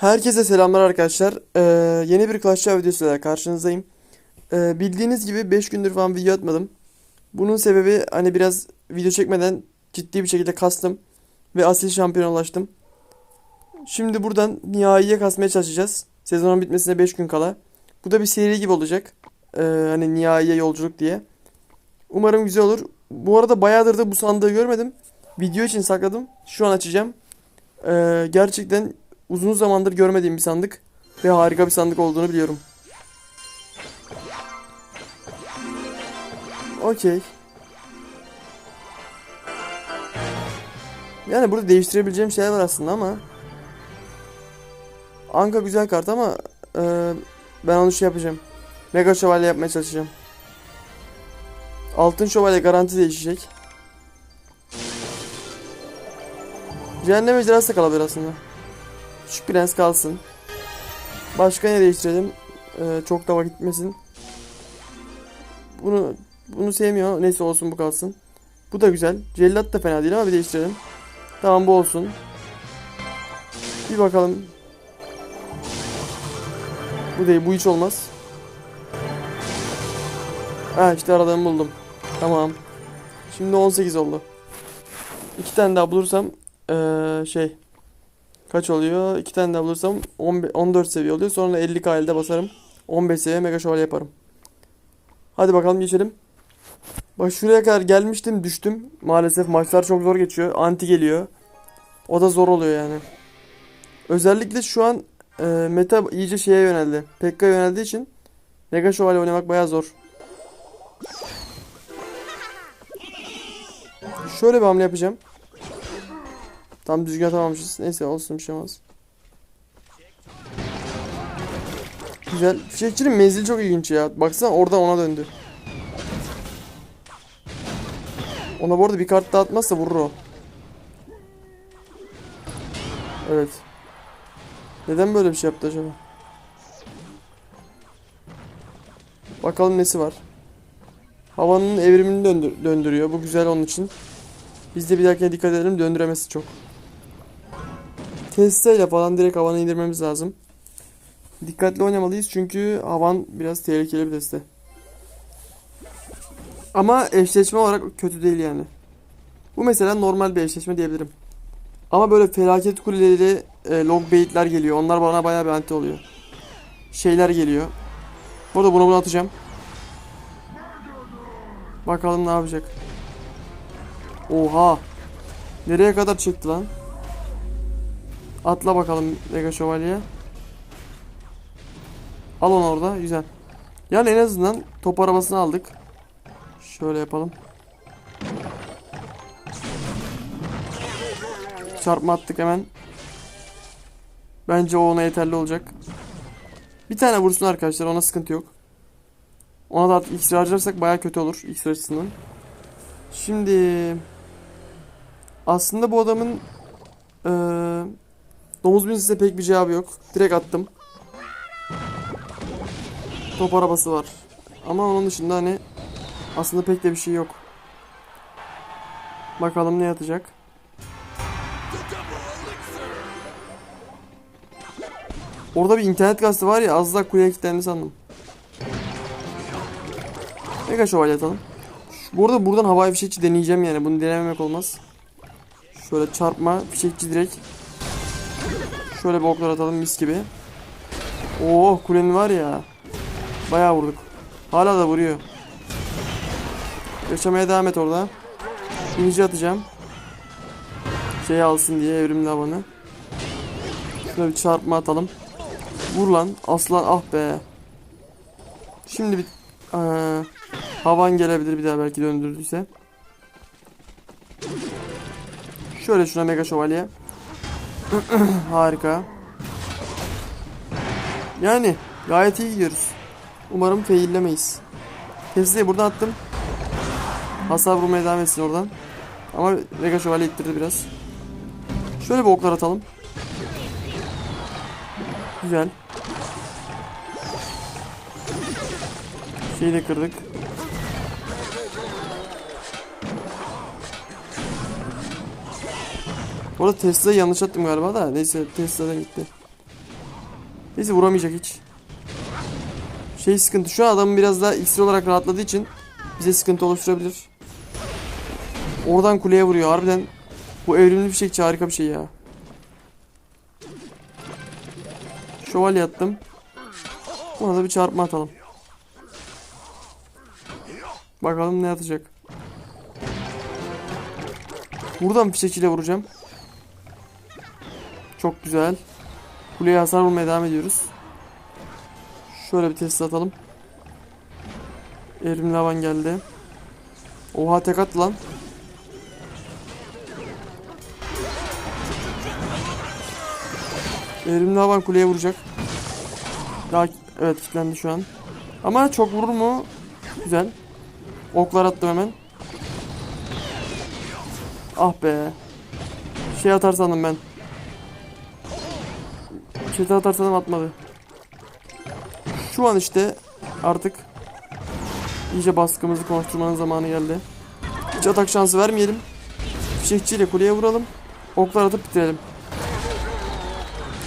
Herkese selamlar arkadaşlar. Ee, yeni bir Clash Royale videosuyla karşınızdayım. Ee, bildiğiniz gibi 5 gündür falan video atmadım. Bunun sebebi hani biraz video çekmeden ciddi bir şekilde kastım ve asil şampiyona ulaştım. Şimdi buradan nihaiye kasmaya çalışacağız. Sezonun bitmesine 5 gün kala. Bu da bir seri gibi olacak. Ee, hani nihaiye yolculuk diye. Umarım güzel olur. Bu arada bayağıdır da bu sandığı görmedim. Video için sakladım. Şu an açacağım. Ee, gerçekten uzun zamandır görmediğim bir sandık ve harika bir sandık olduğunu biliyorum. Okey. Yani burada değiştirebileceğim şeyler var aslında ama Anka güzel kart ama e, ben onu şey yapacağım. Mega şövalye yapmaya çalışacağım. Altın şövalye garanti değişecek. Cehennem ejderhası da kalabilir aslında. Şu prens kalsın. Başka ne değiştirelim? Ee, çok da vakit gitmesin. Bunu bunu sevmiyor. Neyse olsun bu kalsın. Bu da güzel. Cellat da fena değil ama bir değiştirelim. Tamam bu olsun. Bir bakalım. Bu değil. Bu hiç olmaz. Ha işte aradığımı buldum. Tamam. Şimdi 18 oldu. İki tane daha bulursam ee, şey Kaç oluyor? 2 tane daha bulursam 15, 14 seviye oluyor. Sonra 50k elde basarım. 15 seviye mega şövalye yaparım. Hadi bakalım geçelim. Bak şuraya kadar gelmiştim düştüm. Maalesef maçlar çok zor geçiyor. Anti geliyor. O da zor oluyor yani. Özellikle şu an e, meta iyice şeye yöneldi. Pekka yöneldiği için mega şövalye oynamak bayağı zor. Şöyle bir hamle yapacağım. Tam düzgün atamamışız. Neyse olsun bir şey olmaz. Güzel. Fişekçinin menzili çok ilginç ya. Baksana oradan ona döndü. Ona bu arada bir kart daha atmazsa vurur o. Evet. Neden böyle bir şey yaptı acaba? Bakalım nesi var. Havanın evrimini döndür döndürüyor. Bu güzel onun için. Biz de bir dakika dikkat edelim döndüremesi çok. Testeyle falan direkt havanı indirmemiz lazım. Dikkatli oynamalıyız çünkü havan biraz tehlikeli bir teste. Ama eşleşme olarak kötü değil yani. Bu mesela normal bir eşleşme diyebilirim. Ama böyle felaket kuleleri, e, log baitler geliyor. Onlar bana bayağı bir anti oluyor. Şeyler geliyor. Burada bunu bunu atacağım. Bakalım ne yapacak. Oha. Nereye kadar çekti lan? Atla bakalım Mega Şövalye. Al onu orada. Güzel. Yani en azından top arabasını aldık. Şöyle yapalım. Çarpma attık hemen. Bence o ona yeterli olacak. Bir tane vursun arkadaşlar. Ona sıkıntı yok. Ona da artık harcarsak baya kötü olur. İksir açısından. Şimdi... Aslında bu adamın... Ee, Domuz bin pek bir cevabı yok. Direkt attım. Top arabası var. Ama onun dışında hani aslında pek de bir şey yok. Bakalım ne yatacak. Orada bir internet gazetesi var ya az daha kuleye kilitlendi sandım. Mega şövalye atalım. Bu arada buradan havai fişekçi deneyeceğim yani. Bunu denememek olmaz. Şöyle çarpma fişekçi direkt. Şöyle bir oklar atalım mis gibi. Oo kulenin var ya. Bayağı vurduk. Hala da vuruyor. Yaşamaya devam et orada. İnici atacağım. Şey alsın diye evrimli havanı. Şuna bir çarpma atalım. Vur lan. Aslan ah be. Şimdi bir ee, havan gelebilir bir daha belki döndürdüyse. Şöyle şuna mega şövalye. Harika. Yani gayet iyi gidiyoruz. Umarım faillemeyiz. Tesla'yı buradan attım. Hasar vurmaya devam etsin oradan. Ama Mega Şövalye ittirdi biraz. Şöyle bir oklar atalım. Güzel. Şeyi de kırdık. Bu arada Tesla'yı yanlış attım galiba da. Neyse Tesla'dan gitti. Neyse vuramayacak hiç. Şey sıkıntı. Şu an adamın biraz daha iksir olarak rahatladığı için bize sıkıntı oluşturabilir. Oradan kuleye vuruyor. Harbiden bu evrimli bir şey harika bir şey ya. Şövalye attım. Buna da bir çarpma atalım. Bakalım ne atacak. Buradan fişekiyle vuracağım. Çok güzel. Kuleye hasar vurmaya devam ediyoruz. Şöyle bir test atalım. Evrimli havan geldi. Oha tek attı lan. Evrimli havan kuleye vuracak. Daha evet kilitlendi şu an. Ama çok vurur mu? Güzel. Oklar attım hemen. Ah be. Şey atar sandım ben. Çete atar sandım atmadı. Şu an işte artık iyice baskımızı konuşturmanın zamanı geldi. Hiç atak şansı vermeyelim. Fişekçiyle kuleye vuralım. Oklar atıp bitirelim.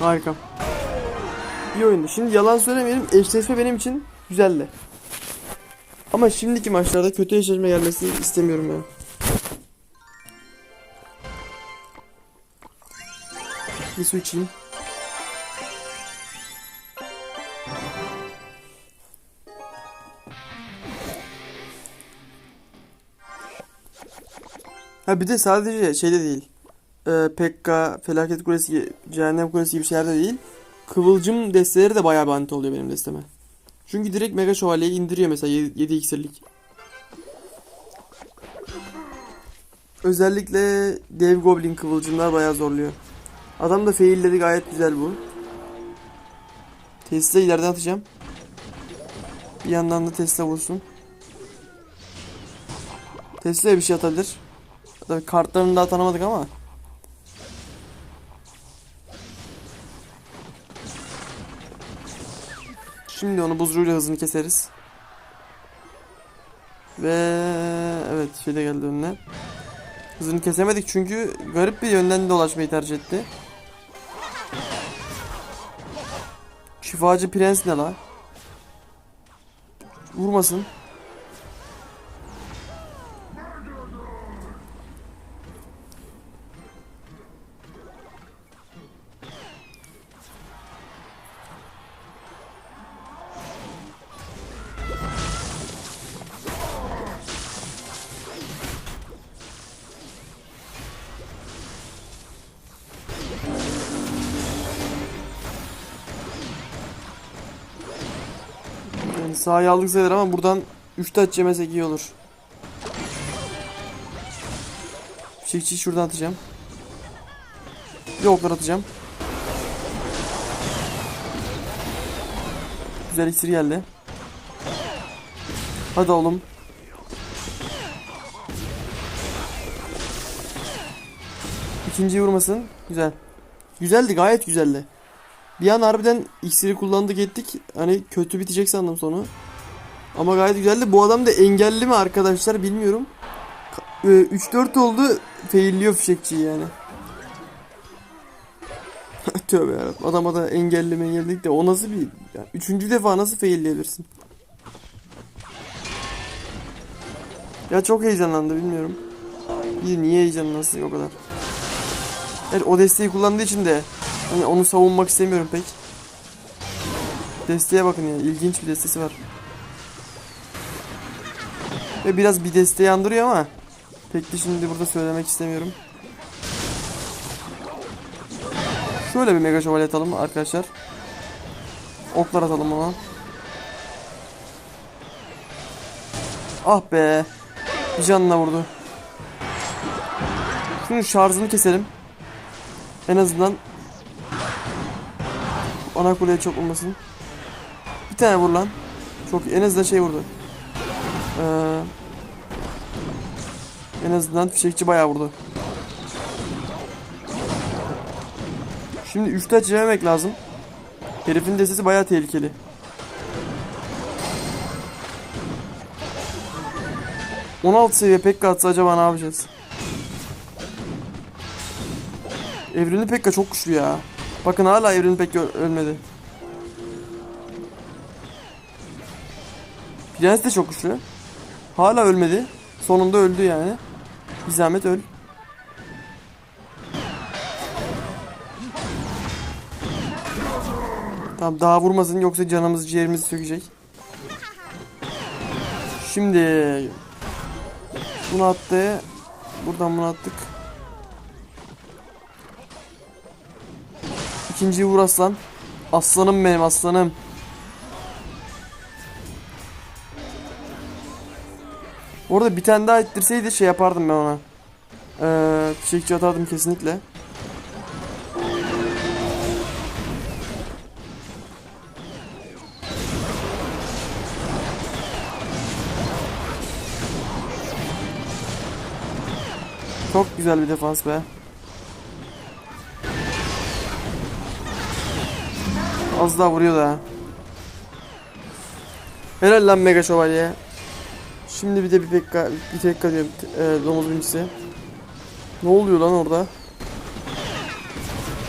Harika. İyi oyundu. Şimdi yalan söylemeyelim. Eşleşme benim için güzeldi. Ama şimdiki maçlarda kötü eşleşme gelmesini istemiyorum ya. Bir su içeyim. Ha bir de sadece şeyde değil. Ee, Pekka, Felaket Kulesi, Cehennem Kulesi gibi şeylerde değil. Kıvılcım desteleri de bayağı anti oluyor benim desteme. Çünkü direkt Mega Şövalye'yi indiriyor mesela 7 iksirlik. Özellikle Dev Goblin kıvılcımlar bayağı zorluyor. Adam da failledi gayet güzel bu. Tesla ileriden atacağım. Bir yandan da Tesla vursun. Tesla'ya bir şey atabilir. Tabii kartlarını daha tanımadık ama. Şimdi onu buzruğuyla hızını keseriz. Ve evet şey de geldi önüne. Hızını kesemedik çünkü garip bir yönden dolaşmayı tercih etti. Şifacı prens ne la? Vurmasın. Yani sahayı aldık sayılır ama buradan 3 taç yemesek iyi olur. Fişekçiyi şuradan atacağım. Bir oklar atacağım. Güzel iksir geldi. Hadi oğlum. İkinciyi vurmasın. Güzel. Güzeldi gayet güzeldi. Bir an harbiden iksiri kullandık ettik. Hani kötü bitecek sandım sonu. Ama gayet güzeldi. Bu adam da engelli mi arkadaşlar bilmiyorum. Ka- e, 3-4 oldu. Failliyor fişekçiyi yani. Tövbe yarabbim. Adama da engelli engelledik de o nasıl bir... Yani üçüncü defa nasıl failleyebilirsin? Ya çok heyecanlandı bilmiyorum. Bir niye heyecanlansın o kadar. Evet o desteği kullandığı için de hani onu savunmak istemiyorum pek. Desteğe bakın ya ilginç bir destesi var. Ve biraz bir desteği andırıyor ama pek de şimdi burada söylemek istemiyorum. Şöyle bir mega şövalye atalım arkadaşlar. Oklar atalım ona. Ah be. Bir canına vurdu. Şunun şarjını keselim. En azından ana kuleye çok olmasın. Bir tane vur lan. Çok en azından şey vurdu. Ee, en azından fişekçi bayağı vurdu. Şimdi 3 taç yememek lazım. Herifin destesi bayağı tehlikeli. ...16 seviye Pekka atsa acaba ne yapacağız? Evrimli Pekka çok güçlü ya. Bakın hala evrenin pek ölmedi. Prens de çok güçlü. Hala ölmedi. Sonunda öldü yani. Bir zahmet öl. Tamam daha vurmasın yoksa canımız ciğerimizi sökecek. Şimdi bunu attı. Buradan bunu attık. İkinciyi vur aslan. Aslanım benim aslanım. Bu arada bir tane daha ettirseydi şey yapardım ben ona. Ee, fişekçi atardım kesinlikle. Çok güzel bir defans be. Az daha vuruyor da. Helal lan Mega Şövalye. Şimdi bir de bir pekka, bir pekka diyorum. E, domuz bincisi. Ne oluyor lan orada?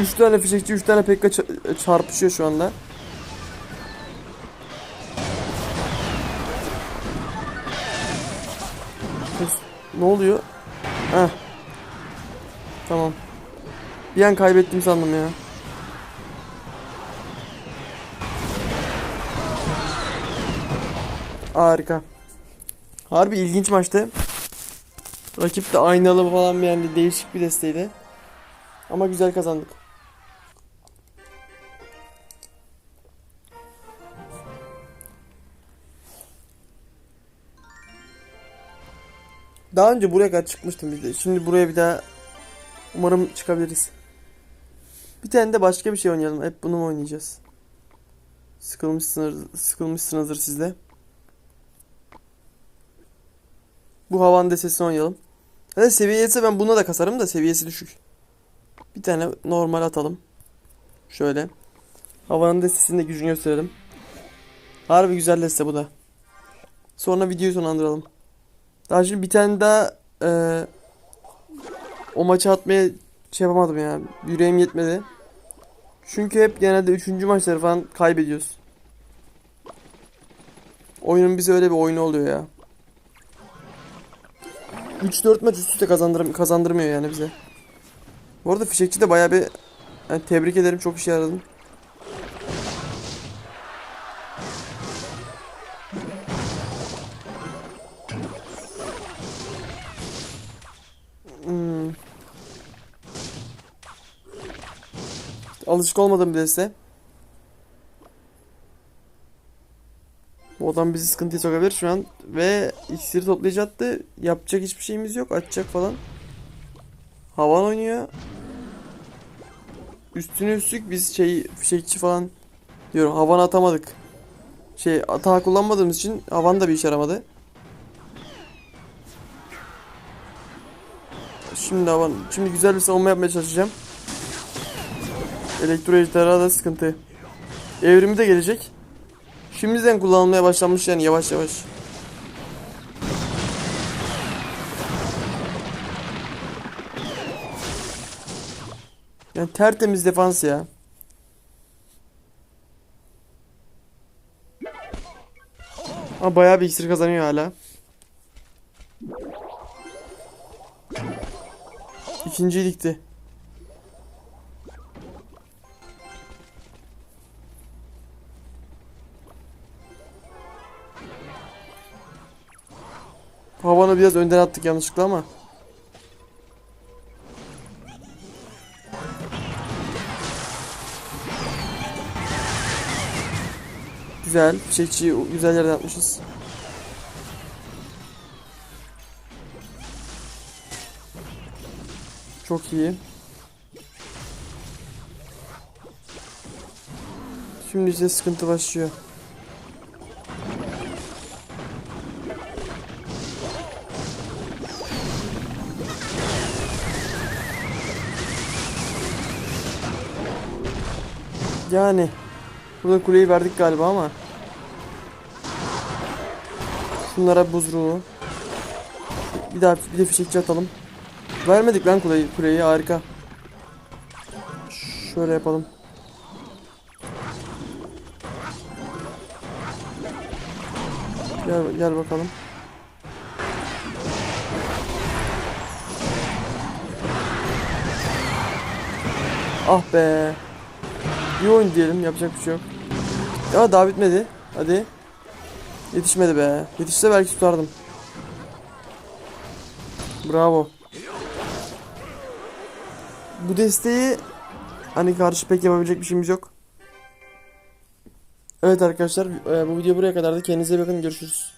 3 tane fişekçi, 3 tane pekka ça- çarpışıyor şu anda. Ne oluyor? Heh. Tamam. Bir an kaybettim sandım ya. Harika. Harbi ilginç maçtı. Rakip de aynalı falan bir yani değişik bir desteydi. Ama güzel kazandık. Daha önce buraya kadar çıkmıştım biz de. Şimdi buraya bir daha umarım çıkabiliriz. Bir tane de başka bir şey oynayalım. Hep bunu mu oynayacağız? Sıkılmışsınız, sıkılmışsınızdır siz de. Bu havan desesini oynayalım. Hadi seviyesi ben buna da kasarım da seviyesi düşük. Bir tane normal atalım. Şöyle. Havanın destesinin de gücünü gösterelim. Harbi güzel deste bu da. Sonra videoyu sonlandıralım. Daha şimdi bir tane daha eee, o maçı atmaya şey yapamadım ya. Yüreğim yetmedi. Çünkü hep genelde 3. maçları falan kaybediyoruz. Oyunun bize öyle bir oyunu oluyor ya. 3-4 maç üst üste kazandırm kazandırmıyor yani bize. Bu arada fişekçi de bayağı bir yani tebrik ederim çok işe yaradım. Hmm. Alışık olmadığım bir deste. Bu adam bizi sıkıntıya sokabilir şu an. Ve iksiri toplayacaktı. Yapacak hiçbir şeyimiz yok. Açacak falan. Havan oynuyor. Üstüne üstlük biz şey fişekçi falan diyorum. Havan atamadık. Şey atağı kullanmadığımız için havan da bir işe yaramadı. Şimdi havan. Şimdi güzel bir savunma yapmaya çalışacağım. Elektro ejderha da sıkıntı. Evrimi de gelecek. Şimdiden kullanılmaya başlanmış yani yavaş yavaş. Yani tertemiz defans ya. Ama bayağı bir iksir kazanıyor hala. İkinciyi dikti. Havanı biraz önden attık yanlışlıkla ama. Güzel. Fişekçiyi güzel yerden atmışız. Çok iyi. Şimdi işte sıkıntı başlıyor. Yani burada kuleyi verdik galiba ama şunlara buzruğu bir daha bir de fişekçi atalım. Vermedik lan kuleyi, kuleyi harika. Şöyle yapalım. Gel, gel bakalım. Ah be. Bir oyun diyelim yapacak bir şey yok. Ya daha bitmedi. Hadi. Yetişmedi be. Yetişse belki tutardım. Bravo. Bu desteği hani karşı pek yapabilecek bir şeyimiz yok. Evet arkadaşlar e, bu video buraya kadardı. Kendinize iyi bakın. Görüşürüz.